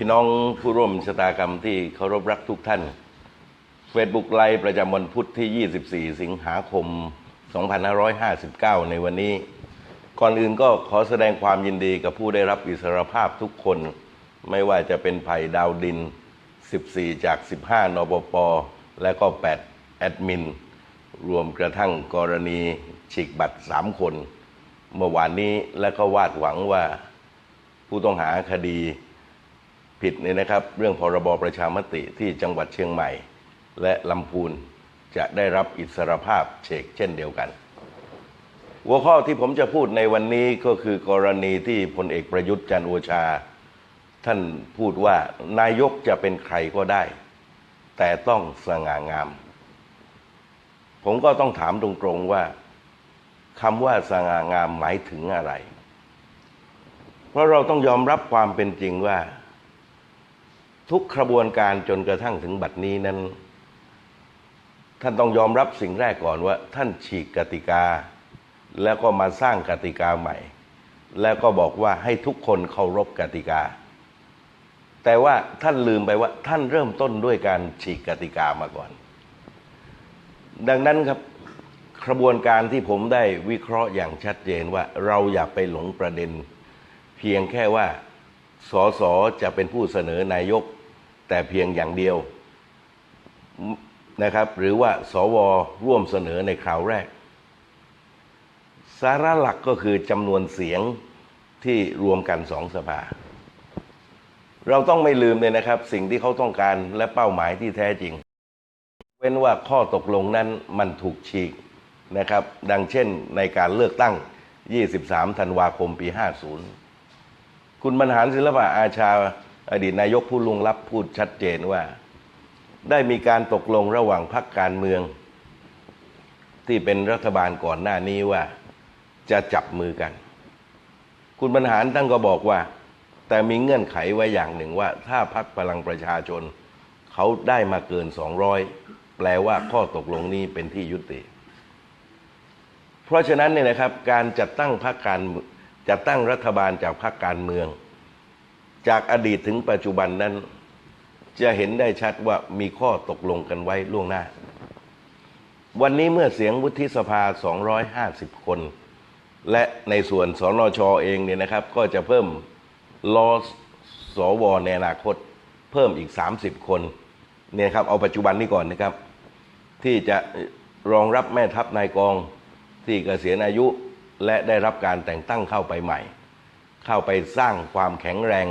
พี่น้องผู้ร่วมชะตากรรมที่เคารพรักทุกท่าน Facebook ไลฟ์ประจำวันพุธที่ 24 สิงหาคม 2559 ในวันนี้ ก่อนอื่นก็ขอแสดงความยินดีกับผู้ได้รับอิสรภาพทุกคน ไม่ว่าจะเป็นไผ่ดาวดิน 14 จาก 15 นปป และก็ 8 แอดมิน รวมกระทั่งกรณีฉีกบัตร 3 คน เมื่อวานนี้และก็วาดหวังว่าผู้ต้องหาคดี ผิดเนี่ยนะครับ เรื่องพรบประชามติที่จังหวัดเชียงใหม่ และลำพูนจะได้รับอิสรภาพเชกเช่นเดียวกัน หัวข้อที่ผมจะพูดในวันนี้ก็คือกรณีที่พลเอกประยุทธ์จันโอชา ท่านพูดว่านายกจะเป็นใครก็ได้ แต่ต้องสง่างาม ผมก็ต้องถามตรงๆว่าคำว่าสง่างามหมายถึงอะไร เพราะเราต้องยอมรับความเป็นจริงว่า ทุกกระบวนการจนกระทั่งถึงบัดนี้นั้น ท่านต้องยอมรับสิ่งแรกก่อนว่า ท่านฉีกกติกา แล้วก็มาสร้างกติกาใหม่ แล้วก็บอกว่าให้ทุกคนเคารพกติกา แต่ว่าท่านลืมไปว่า ท่านเริ่มต้นด้วยการฉีกกติกามาก่อน ดังนั้นครับกระบวนการที่ผมได้วิเคราะห์อย่างชัดเจนว่าเราอย่าไปหลงประเด็น เพียงแค่ว่าสสจะเป็นผู้เสนอนายก แต่เพียงอย่างเดียวนะครับ หรือว่าสวร่วมเสนอในคราวแรก สาระหลักก็คือจำนวนเสียงที่รวมกันสองสภา เราต้องไม่ลืมเลยนะครับ สิ่งที่เขาต้องการและเป้าหมายที่แท้จริง เว้นว่าข้อตกลงนั้นมันถูกฉีกนะครับ ดังเช่นในการเลือกตั้ง 23 ธันวาคมปี 50 คุณบรรหารศิลปะอาชา อดีตนายกผู้ลุงลับพูดชัดเจนว่า ได้มีการตกลงระหว่างพรรคการเมือง ที่เป็นรัฐบาลก่อนหน้านี้ว่า จะจับมือกัน คุณบรรหารตั้งก็บอกว่า แต่มีเงื่อนไขไว้อย่างหนึ่งว่า ถ้าพรรคพลังประชาชน เขาได้มาเกิน 200 แปลว่าข้อตกลงนี้เป็นที่ยุติ เพราะฉะนั้นเนี่ยนะครับ การจัดตั้งพรรคการจัดตั้งรัฐบาลจากพรรคการเมือง จากอดีตถึงปัจจุบันนั้น จะเห็นได้ชัดว่ามีข้อตกลงกันไว้ล่วงหน้า วันนี้เมื่อเสียงวุฒิสภา 250 คน และในส่วนสนชอเองเนี่ยนะครับ ก็จะเพิ่มรอสวในอนาคต เพิ่มอีก 30 คนเนี่ยครับเอาปัจจุบันนี้ก่อนนะครับ ที่จะรองรับแม่ทัพนายกองที่เกษียณอายุและได้รับการแต่งตั้งเข้าไปใหม่ เข้าไปสร้างความแข็งแรง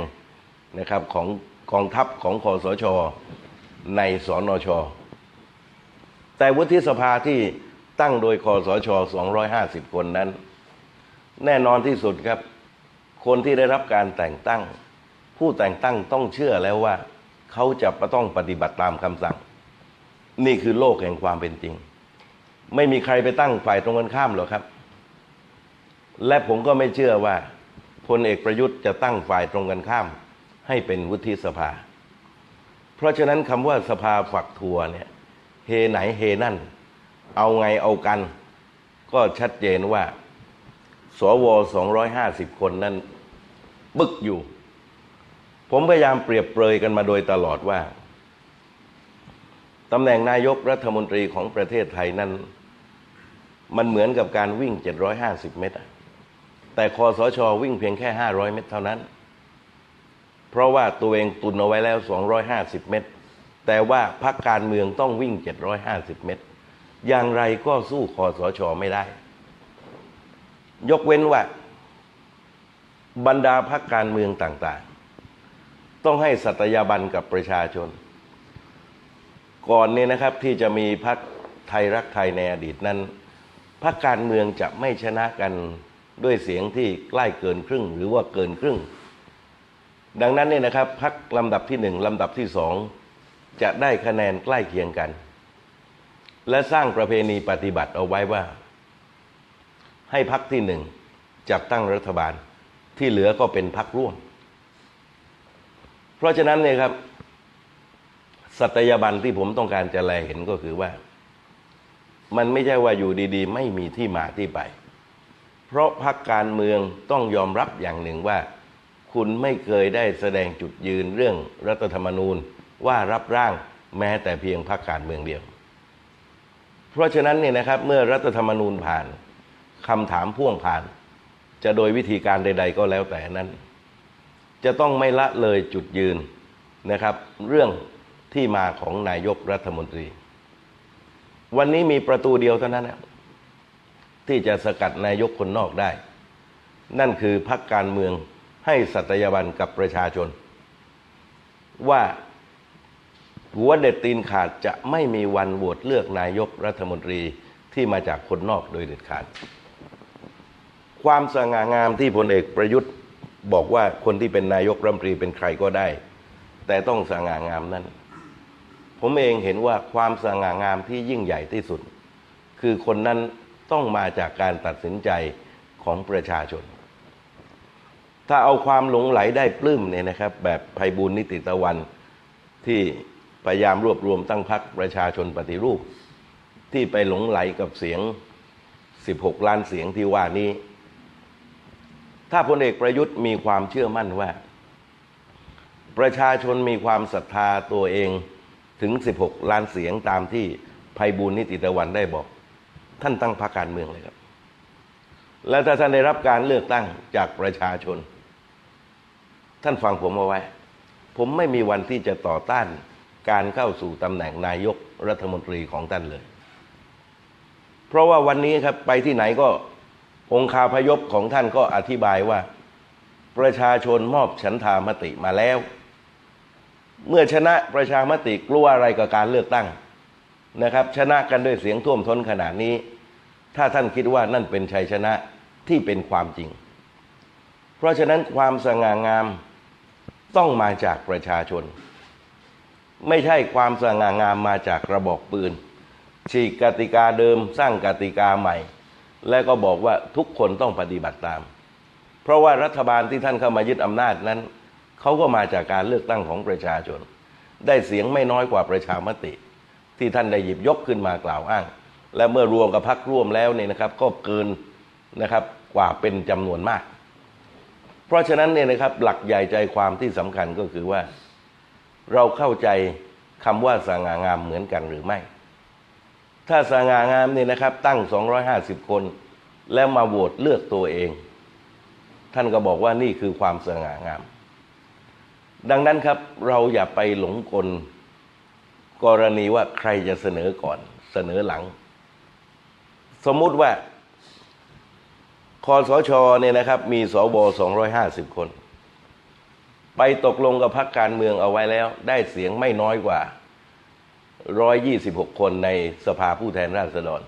นะครับของกองทัพของคอสช ในสนช แต่วุฒิสภาที่ตั้งโดยคอสช 250 คนนั้น แน่นอนที่สุดครับ คนที่ได้รับการแต่งตั้ง ผู้แต่งตั้งต้องเชื่อแล้วว่า เขาจะต้องปฏิบัติตามคำสั่ง นี่คือโลกแห่งความเป็นจริง ไม่มีใครไปตั้งฝ่ายตรงกันข้ามหรอกครับ และผมก็ไม่เชื่อว่าพลเอกประยุทธ์จะตั้งฝ่ายตรงกันข้าม ให้เป็นวุฒิสภา เพราะฉะนั้นคำว่าสภาฝักทัวเนี่ยเฮไหนเฮนั่น เอาไงเอากัน ก็ชัดเจนว่า สว 250 คนนั้นบึกอยู่ ผมพยายามเปรียบเปรยกันมาโดยตลอดว่าตำแหน่งนายกรัฐมนตรีของประเทศไทยนั้น มันเหมือนกับการวิ่ง 750 เมตร แต่คอสชวิ่งเพียงแค่ 500 เมตรเท่านั้น เพราะว่าตัวเองตุนเอาไว้แล้ว 250 เมตร แต่ว่าพรรคการเมืองต้องวิ่ง 750 เมตร อย่างไรก็สู้คอสชไม่ได้ ยกเว้นว่า บรรดาพรรคการเมืองต่างๆ ต้องให้สัตยาบันกับประชาชน ก่อนนี้นะครับที่จะมีพรรคไทยรักไทยในอดีตนั้นพรรคการเมืองจะไม่ชนะกันด้วยเสียงที่ใกล้เกินครึ่ง หรือว่าเกินครึ่ง ดังนั้นเนี่ยนะครับพรรคลำดับที่หนึ่งลำดับที่สองจะได้คะแนนใกล้เคียงกัน และสร้างประเพณีปฏิบัติเอาไว้ว่า ให้พักที่หนึ่งจัดตั้งรัฐบาลที่เหลือก็เป็นพักร่วม เพราะฉะนั้นเนี่ยครับสัตยาบันที่ผมต้องการจะแลเห็นก็คือว่า มันไม่ใช่ว่าอยู่ดีๆ ไม่มีที่มาที่ไป เพราะพักการเมืองต้องยอมรับอย่างหนึ่งว่า คุณไม่เคยได้แสดงจุดยืนเรื่องรัฐธรรมนูญว่ารับร่างแม้แต่เพียงพรรคการเมืองเดียว เพราะฉะนั้นเนี่ยนะครับเมื่อรัฐธรรมนูญผ่านคำถามพ่วงผ่าน จะโดยวิธีการใด ๆ ก็แล้วแต่นั้น จะต้องไม่ละเลยจุดยืนนะครับ เรื่องที่มาของนายกรัฐมนตรี วันนี้มีประตูเดียวเท่านั้นนะที่จะสกัดนายกคนนอกได้ นั่นคือพักการเมือง ให้สัตยาบันกับประชาชน ว่าหัวเด็ดตีนขาดจะไม่มีวันโหวตเลือกนายกรัฐมนตรีที่มาจากคนนอกโดยเด็ดขาด ความสง่างามที่พลเอกประยุทธ์บอกว่าคนที่เป็นนายกรัฐมนตรีเป็นใครก็ได้ แต่ต้องสง่างามนั้น ผมเองเห็นว่าความสง่างามที่ยิ่งใหญ่ที่สุด คือคนนั้นต้องมาจากการตัดสินใจของประชาชน ถ้าเอาความหลงไหลได้ปลื้มเนี่ยนะครับ แบบภัยบุญนิติตะวันที่พยายามรวบรวมตั้งพักประชาชนปฏิรูป ที่ไปหลงไหลกับเสียง 16 ล้านเสียงที่ว่านี้ ถ้าพลเอกประยุทธ์มีความเชื่อมั่นว่า ประชาชนมีความศรัทธาตัวเองถึง 16 ล้านเสียงตามที่ภัยบูลย์นิติตะวันได้บอก ท่านตั้งพรรคการเมืองเลยครับ แล้วถ้าท่านได้รับการเลือกตั้งจากประชาชน ท่านฟังผมเอาไว้ ผมไม่มีวันที่จะต่อต้านการเข้าสู่ตำแหน่งนายกรัฐมนตรีของท่านเลย เพราะว่าวันนี้ครับไปที่ไหนก็องคาพยพของท่านก็อธิบายว่า ประชาชนมอบฉันทามติมาแล้ว เมื่อชนะประชามติกลัวอะไรกับการเลือกตั้งนะครับ ชนะกันด้วยเสียงท่วมท้นขนาดนี้ ถ้าท่านคิดว่านั่นเป็นชัยชนะที่เป็นความจริง เพราะฉะนั้นความสง่างาม ต้องมาจากประชาชน ไม่ใช่ความสง่างามมาจากกระบอกปืน ฉีกกติกาเดิมสร้างกติกาใหม่ และก็บอกว่าทุกคนต้องปฏิบัติตาม เพราะว่ารัฐบาลที่ท่านเข้ามายึดอำนาจนั้นเขาก็มาจากการเลือกตั้งของประชาชน ได้เสียงไม่น้อยกว่าประชามติ ที่ท่านได้หยิบยกขึ้นมากล่าวอ้าง และเมื่อรวมกับพักร่วมแล้วเนี่ยนะครับ ก็เกินนะครับกว่าเป็นจำนวนมาก เพราะฉะนั้นเนี่ยนะครับหลักใหญ่ใจความที่สำคัญก็คือว่า เราเข้าใจคำว่าสง่างามเหมือนกันหรือไม่ ถ้าสง่างามเนี่ยนะครับ ตั้ง 250 คน แล้วมาโหวตเลือกตัวเอง ท่านก็บอกว่านี่คือความสง่างาม ดังนั้นครับเราอย่าไปหลงกลกรณีว่าใครจะเสนอก่อนเสนอหลัง สมมุติว่า คอสชเนี่ยนะครับมีสว250คน ไปตกลงกับพรรคการเมืองเอาไว้แล้ว ได้เสียงไม่น้อยกว่า126คนในสภาผู้แทนราษฎร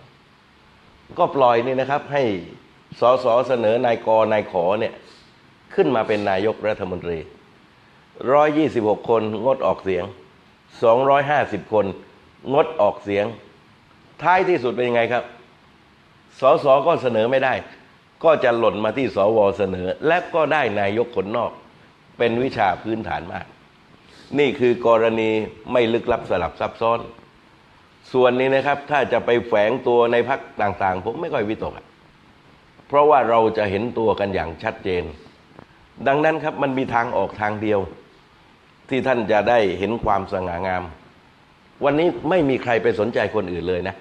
ก็ปล่อยนี่นะครับให้สสเสนอนายกนายขอเนี่ยขึ้นมาเป็นนายกรัฐมนตรี126คนงดออกเสียง250คน งดออกเสียง ท้ายที่สุดเป็นยังไงครับสสก็เสนอไม่ได้ ก็จะหล่นมาที่สวเสนอ และก็ได้นายกคนนอก เป็นวิชาพื้นฐานมาก นี่คือกรณีไม่ลึกลับสลับซับซ้อน ส่วนนี้นะครับ ถ้าจะไปแฝงตัวในพักต่างๆ ผมไม่ค่อยวิตกเพราะว่าเราจะเห็นตัวกันอย่างชัดเจน ดังนั้นครับมันมีทางออกทางเดียว ที่ท่านจะได้เห็นความสง่างาม วันนี้ไม่มีใครไปสนใจคนอื่นเลยนะ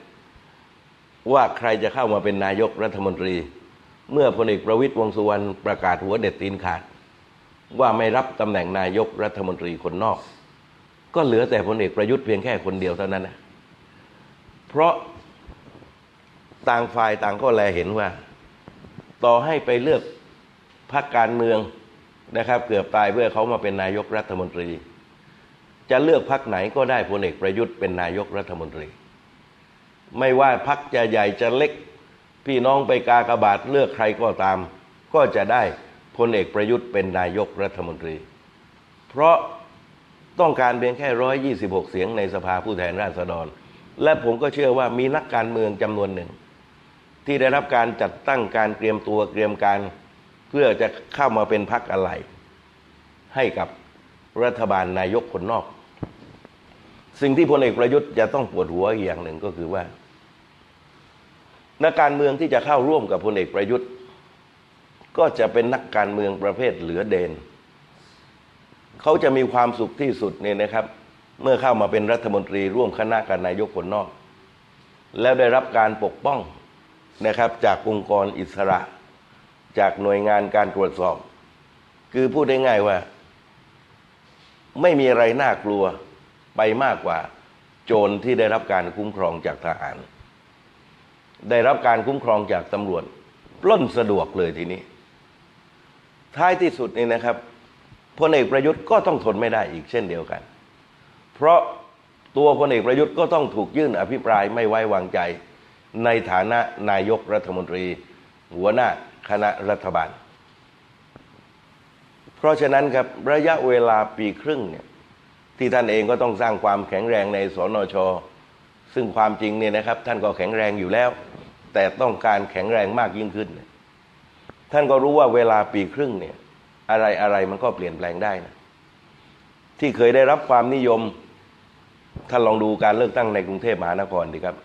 ว่าใครจะเข้ามาเป็นนายกรัฐมนตรี เมื่อพลเอกประวิตยวงสุวรรณประกาศหัวเด็ดตีนขาด ว่าไม่รับตำแหน่งนายกรัฐมนตรีคนนอก ก็เหลือแต่พลเอกประยุทธ์เพียงแค่คนเดียวเท่านั้นนะเพราะต่างฝ่ายต่างก็แลเห็นว่า ต่อให้ไปเลือกพรรคการเมืองนะครับ เกือบตายเพื่อเขามาเป็นนายกรัฐมนตรี จะเลือกพรรคไหนก็ได้พลเอกประยุทธ์เป็นนายกรัฐมนตรี ไม่ว่าพรรคจะใหญ่จะเล็ก พี่น้องไปกากบาทเลือกใครก็ตาม ก็จะได้พลเอกประยุทธ์เป็นนายกรัฐมนตรี เพราะต้องการเพียงแค่ร้อยยี่สิบหกเสียงในสภาผู้แทนราษฎร และผมก็เชื่อว่ามีนักการเมืองจำนวนหนึ่ง ที่ได้รับการจัดตั้งการเตรียมตัวเตรียมการ เพื่อจะเข้ามาเป็นพักอะไร ให้กับรัฐบาลนายกคนนอก สิ่งที่พลเอกประยุทธ์จะต้องปวดหัวอย่างหนึ่งก็คือว่า นักการเมืองที่จะเข้าร่วมกับพลเอกประยุทธ์ ก็จะเป็นนักการเมืองประเภทเหลือเดน เขาจะมีความสุขที่สุดเนี่ยนะครับ เมื่อเข้ามาเป็นรัฐมนตรีร่วมคณะกับนายกคนนอก แล้วได้รับการปกป้องนะครับจากองค์กรอิสระ จากหน่วยงานการตรวจสอบ คือพูดได้ง่ายว่า ไม่มีอะไรน่ากลัวไปมากกว่า โจรที่ได้รับการคุ้มครองจากทหาร ได้รับการคุ้มครองจากตำรวจปล้นสะดวกเลยทีนี้ ท้ายที่สุดนี่นะครับพลเอกประยุทธ์ก็ต้องทนไม่ได้อีกเช่นเดียวกัน เพราะตัวพลเอกประยุทธ์ก็ต้องถูกยื่นอภิปรายไม่ไว้วางใจ ในฐานะนายกรัฐมนตรี หัวหน้าคณะรัฐบาล เพราะฉะนั้นครับระยะเวลาปีครึ่งเนี่ยที่ท่านเองก็ต้องสร้างความแข็งแรงในสนช ซึ่งความจริงเนี่ยนะครับ ท่านก็แข็งแรงอยู่แล้ว แต่ต้องการแข็งแรงมากยิ่งขึ้น ท่านก็รู้ว่าเวลาปีครึ่งเนี่ย อะไรอะไรมันก็เปลี่ยนแปลงได้นะที่เคยได้รับความนิยม ท่านลองดูการเลือกตั้งในกรุงเทพมหานครดีครับ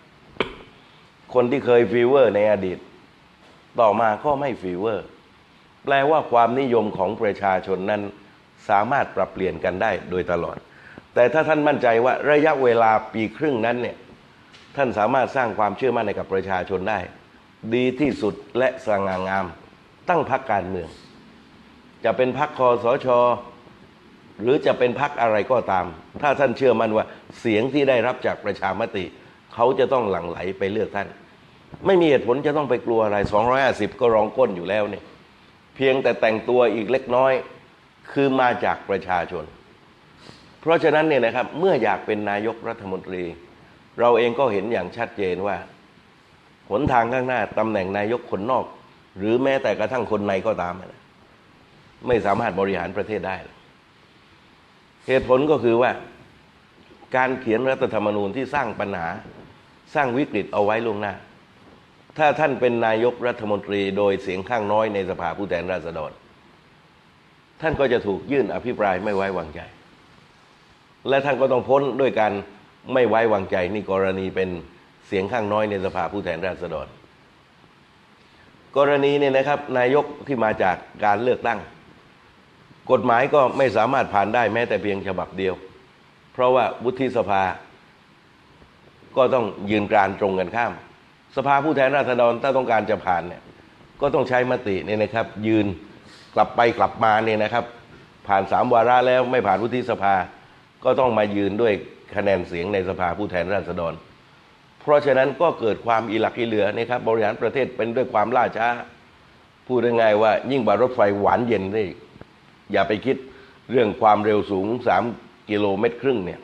คนที่เคยฟีเวอร์ในอดีต ต่อมาก็ไม่ฟีเวอร์ แปลว่าความนิยมของประชาชนนั้น สามารถปรับเปลี่ยนกันได้โดยตลอด แต่ถ้าท่านมั่นใจว่าระยะเวลาปีครึ่งนั้นเนี่ย ท่านสามารถสร้างความเชื่อมั่นให้กับประชาชนได้ ดีที่สุดและสง่างาม ตั้งพักการเมือง จะเป็นพักคอสชหรือจะเป็นพักอะไรก็ตาม ถ้าท่านเชื่อมั่นว่าเสียงที่ได้รับจากประชามติ เขาจะต้องหลั่งไหลไปเลือกท่าน ไม่มีเหตุผลจะต้องไปกลัวอะไร 250 ก็รองก้นอยู่แล้วเนี่ยเพียงแต่แต่งตัวอีกเล็กน้อยคือมาจากประชาชน เพราะฉะนั้นเนี่ยนะครับเมื่ออยากเป็นนายกรัฐมนตรี เราเองก็เห็นอย่างชัดเจนว่าหนทางข้างหน้าตำแหน่งนายกคนนอก หรือแม้แต่กระทั่งคนในก็ตามนะไม่สามารถบริหารประเทศได้ เหตุผลก็คือว่า การเขียนรัฐธรรมนูญที่สร้างปัญหาสร้างวิกฤตเอาไว้ล่วงหน้า ถ้าท่านเป็นนายกรัฐมนตรีโดยเสียงข้างน้อยในสภาผู้แทนราษฎร ท่านก็จะถูกยื่นอภิปรายไม่ไว้วางใจ และท่านก็ต้องพ้นด้วยการ ไม่ไว้วางใจนี่กรณีเป็นเสียงข้างน้อยในสภาผู้แทนราษฎร กรณีเนี่ยนะครับ นายกที่มาจากการเลือกตั้ง กฎหมายก็ไม่สามารถผ่านได้แม้แต่เพียงฉบับเดียว เพราะว่าวุฒิสภา ก็ต้องยืนกรานตรงกันข้าม สภาผู้แทนราษฎรถ้าต้องการจะผ่านเนี่ยก็ต้องใช้มติเนี่ยนะครับ ยืนกลับไปกลับมาเนี่ยนะครับ ผ่านสามวาระแล้วไม่ผ่านวุฒิสภาก็ต้องมายืนด้วย คะแนนเสียงในสภาผู้แทนราษฎร เพราะฉะนั้นก็เกิดความอีหลักอีเหลือนะครับบริหารประเทศเป็นด้วยความล่าช้า พูดง่ายๆว่า ยิ่งกว่ารถไฟหวานเย็นได้อีกอย่าไปคิดเรื่องความเร็วสูงสามกิโลเมตรครึ่งเนี่ย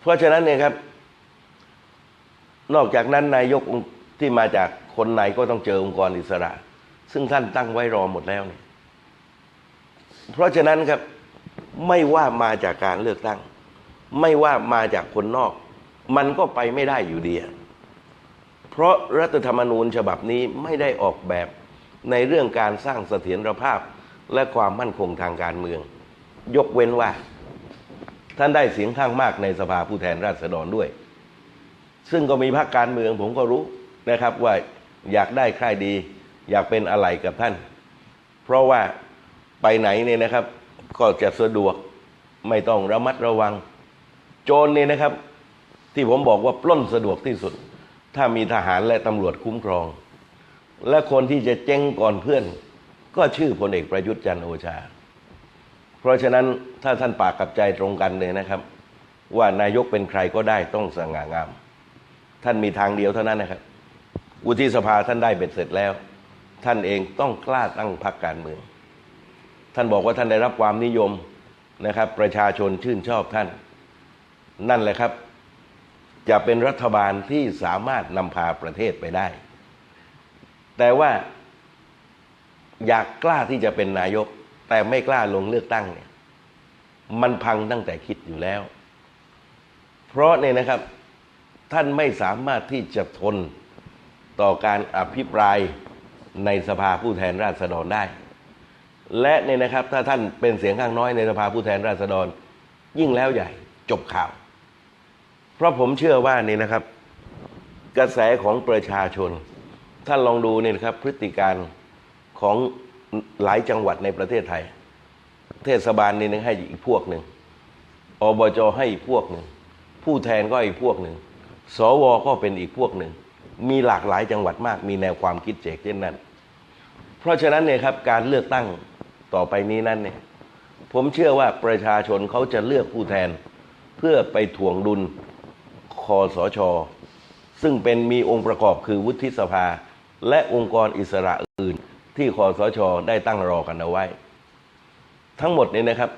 เพราะฉะนั้นเนี่ยครับ นอกจากนั้นนายกที่มาจากคนในก็ต้องเจอองค์กรอิสระ ซึ่งท่านตั้งไว้รอหมดแล้วเนี่ย เพราะฉะนั้นครับไม่ว่ามาจากการเลือกตั้ง ไม่ว่ามาจากคนนอก มันก็ไปไม่ได้อยู่ดี เพราะรัฐธรรมนูญฉบับนี้ไม่ได้ออกแบบในเรื่องการสร้างเสถียรภาพและความมั่นคงทางการเมือง ยกเว้นว่า ท่านได้เสียงข้างมากในสภาผู้แทนราษฎรด้วย ซึ่งก็มีพรรคการเมืองผมก็รู้นะครับว่าอยากได้ใครดี อยากเป็นอะไรกับท่าน เพราะว่าไปไหนเนี่ยนะครับ ก็จะสะดวกไม่ต้องระมัดระวัง โจรเนี่ยนะครับ ที่ผมบอกว่าปล้นสะดวกที่สุด ถ้ามีทหารและตำรวจคุ้มครอง และคนที่จะเจ๊งก่อนเพื่อน ก็ชื่อพลเอกประยุทธ์จันโอชา เพราะฉะนั้นถ้าท่านปากกับใจตรงกันเลยนะครับ ว่านายกเป็นใครก็ได้ต้องสง่างาม ท่านมีทางเดียวเท่านั้นนะครับวุฒิสภาท่านได้เบ็ดเสร็จแล้ว ท่านเองต้องกล้าตั้งพรรคการเมือง ท่านบอกว่าท่านได้รับความนิยมนะครับ ประชาชนชื่นชอบท่าน นั่นแหละครับ จะเป็นรัฐบาลที่สามารถนำพาประเทศไปได้ แต่ว่าอยากกล้าที่จะเป็นนายก แต่ไม่กล้าลงเลือกตั้งเนี่ย มันพังตั้งแต่คิดอยู่แล้ว เพราะเนี่ยนะครับ ท่านไม่สามารถที่จะทนต่อการอภิปรายในสภาผู้แทนราษฎรได้ และเนี่ยนะครับ ถ้าท่านเป็นเสียงข้างน้อยในสภาผู้แทนราษฎร ยิ่งแล้วใหญ่จบข่าว เพราะผมเชื่อว่านี่นะครับ กระแสของประชาชน ท่านลองดูนี่นะครับ พฤติการของหลายจังหวัดในประเทศไทย เทศบาลนี่นึงให้อีกพวกหนึ่งอบจให้อีกพวกหนึ่งผู้แทนก็อีกพวกหนึ่งสวก็เป็นอีกพวกหนึ่ง มีหลากหลายจังหวัดมาก มีแนวความคิดเจกเช่นนั้น เพราะฉะนั้นเนี่ยครับการเลือกตั้งต่อไปนี้นั้นเนี่ยผมเชื่อว่าประชาชนเขาจะเลือกผู้แทน เพื่อไปถ่วงดุล คอสช ซึ่งเป็นมีองค์ประกอบคือวุฒิสภา และองค์กรอิสระอื่น ที่คอสช ได้ตั้งรอกันเอาไว้ ทั้งหมดนี้นะครับ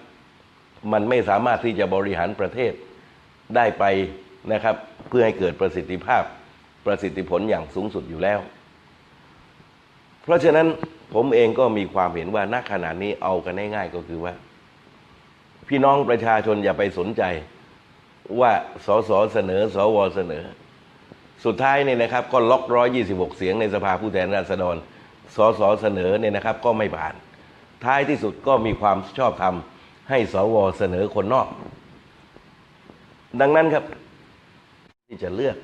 มันไม่สามารถที่จะบริหารประเทศได้ไปนะครับ เพื่อให้เกิดประสิทธิภาพประสิทธิผลอย่างสูงสุดอยู่แล้ว เพราะฉะนั้นผมเองก็มีความเห็นว่าณขณะนี้เอากันง่ายๆก็คือว่า พี่น้องประชาชนอย่าไปสนใจ ว่าสสเสนอ สวเสนอ สุดท้ายเนี่ยนะครับ ก็ล็อกร้อยยี่สิบหกเสียงในสภาผู้แทนราษฎร สสเสนอเนี่ยนะครับ ก็ไม่ผ่าน ท้ายที่สุดก็มีความชอบธรรมให้สวเสนอคนนอก ดังนั้นครับ ที่จะเลือก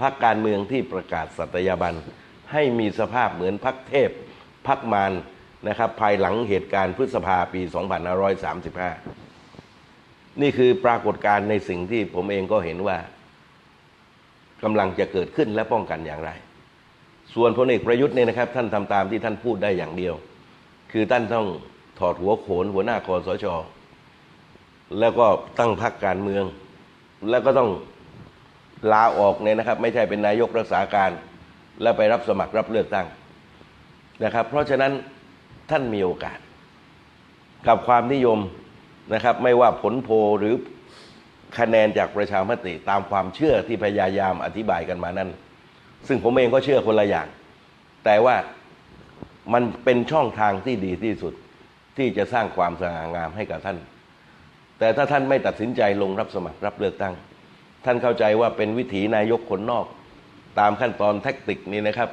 พรรคการเมืองที่ประกาศสัตยาบันให้มีสภาพเหมือนพรรคเทพพรรคมารนะครับ ภายหลังเหตุการณ์พฤษภาปี 2535 นี่คือปรากฏการณ์ในสิ่งที่ผมเองก็เห็นว่ากำลังจะเกิดขึ้นและป้องกันอย่างไร ส่วนพลเอกประยุทธ์เนี่ยนะครับ ท่านทำตามที่ท่านพูดได้อย่างเดียว คือท่านต้องถอดหัวโขนหัวหน้าคอสช แล้วก็ตั้งพรรคการเมือง แล้วก็ต้องลาออกเนี่ยนะครับ ไม่ใช่เป็นนายกรักษาการ แล้วไปรับสมัครรับเลือกตั้งนะครับ เพราะฉะนั้นท่านมีโอกาส กับความนิยม นะครับ ไม่ว่าผลโพหรือคะแนนจากประชามติตามความเชื่อที่พยายามอธิบายกันมานั้น ซึ่งผมเองก็เชื่อคนละอย่าง แต่ว่ามันเป็นช่องทางที่ดีที่สุดที่จะสร้างความสง่างามให้กับท่าน แต่ถ้าท่านไม่ตัดสินใจลงรับสมัครรับเลือกตั้ง ท่านเข้าใจว่าเป็นวิถีนายกคนนอก ตามขั้นตอนแท็กติกนี้นะครับ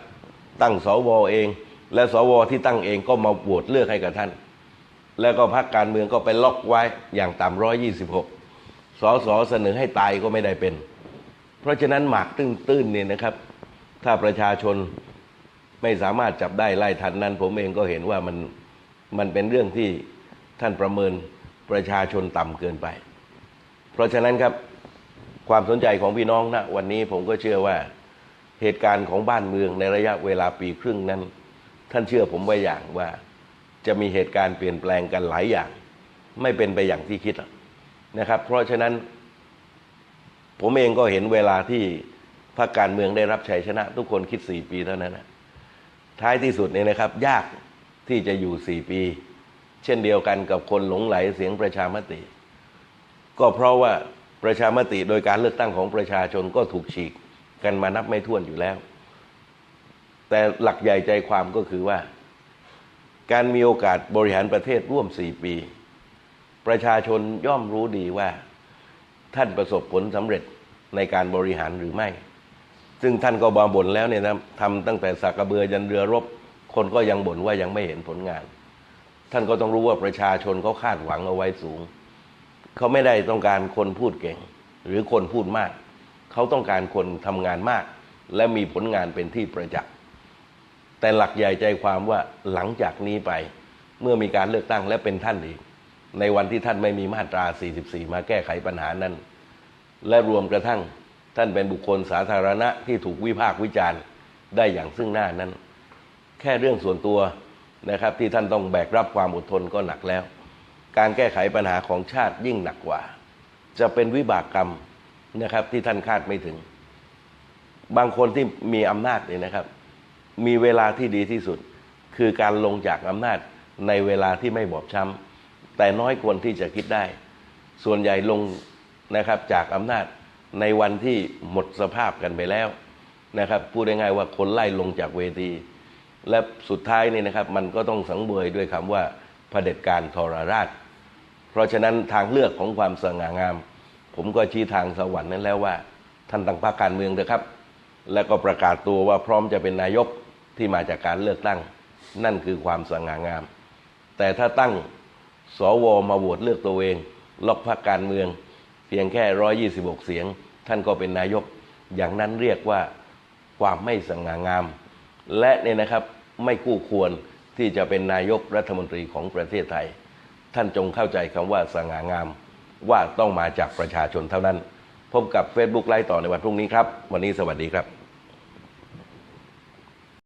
ตั้งสวเอง และสวที่ตั้งเองก็มาโหวตเลือกให้กับท่าน แล้วก็พรรคการเมืองก็ไปล็อกไว้อย่างต่ำร้อยยี่สิบหกสสเสนอให้ตายก็ไม่ได้เป็น เพราะฉะนั้นหมากตื้นๆเนี่ยนะครับ ถ้าประชาชนไม่สามารถจับได้ไล่ทันนั้น ผมเองก็เห็นว่ามันมันเป็นเรื่องที่ท่านประเมินประชาชนต่ำเกินไป เพราะฉะนั้นครับความสนใจของพี่น้องนะวันนี้ผมก็เชื่อว่าเหตุการณ์ของบ้านเมืองในระยะเวลาปีครึ่งนั้น ท่านเชื่อผมไว้อย่างว่า จะมีเหตุการณ์เปลี่ยนแปลงกันหลายอย่าง ไม่เป็นไปอย่างที่คิดนะครับ เพราะฉะนั้น ผมเองก็เห็นเวลาที่พรรคการเมืองได้รับชัยชนะ ทุกคนคิดสี่ปีเท่านั้นนะท้ายที่สุดเนี่ยนะครับ ยากที่จะอยู่สี่ปี เช่นเดียวกันกับคนหลงไหลเสียงประชามติ ก็เพราะว่าประชามติโดยการเลือกตั้งของประชาชนก็ถูกฉีกกันมานับไม่ถ้วนอยู่แล้ว แต่หลักใหญ่ใจความก็คือว่า การมีโอกาสบริหารประเทศร่วมสี่ปี ประชาชนย่อมรู้ดีว่า ท่านประสบผลสำเร็จในการบริหารหรือไม่ ซึ่งท่านก็บาบ่นแล้วเนี่ยนะทำตั้งแต่สักกระเบือยันเรือรบ คนก็ยังบ่นว่ายังไม่เห็นผลงาน ท่านก็ต้องรู้ว่าประชาชนเขาคาดหวังเอาไว้สูง เขาไม่ได้ต้องการคนพูดเก่ง หรือคนพูดมาก เขาต้องการคนทำงานมาก และมีผลงานเป็นที่ประจักษ์ แต่หลักใหญ่ใจความว่าหลังจากนี้ไป เมื่อมีการเลือกตั้งและเป็นท่านอีก ในวันที่ท่านไม่มีมาตรา 44 มาแก้ไขปัญหานั้น และรวมกระทั่งท่านเป็นบุคคลสาธารณะที่ถูกวิพากษ์วิจารณ์ได้อย่างซึ่งหน้านั้น แค่เรื่องส่วนตัวนะครับที่ท่านต้องแบกรับความอดทนก็หนักแล้ว การแก้ไขปัญหาของชาติยิ่งหนักกว่า จะเป็นวิบากกรรมนะครับที่ท่านคาดไม่ถึง บางคนที่มีอำนาจเนี่ยนะครับ มีเวลาที่ดีที่สุด คือการลงจากอำนาจในเวลาที่ไม่บอบช้ำแต่น้อยคนที่จะคิดได้ ส่วนใหญ่ลงนะครับจากอำนาจในวันที่หมดสภาพกันไปแล้วนะครับพูดง่ายๆว่าคนไล่ลงจากเวที และสุดท้ายนี่นะครับ มันก็ต้องสังเวยด้วยคำว่าเผด็จการทรราช เพราะฉะนั้นทางเลือกของความสง่างาม ผมก็ชี้ทางสวรรค์นั้นแล้วว่า ท่านตั้งพรรคการเมืองเถอะครับ แล้วก็ประกาศตัวว่าพร้อมจะเป็นนายก ที่มาจากการเลือกตั้ง นั่นคือความสง่างาม แต่ถ้าตั้งสวมาโหวตเลือกตัวเอง ล็อกพรรคการเมือง เพียงแค่ร้อยยี่สิบกเสียง ท่านก็เป็นนายก อย่างนั้นเรียกว่าความไม่สง่างาม และเนี่ยนะครับไม่คู่ควรที่จะเป็นนายกรัฐมนตรีของประเทศไทย ท่านจงเข้าใจคำว่าสง่างาม ว่าต้องมาจากประชาชนเท่านั้น พบกับ Facebook ไลฟ์ต่อในวันพรุ่งนี้ครับ วันนี้สวัสดีครับ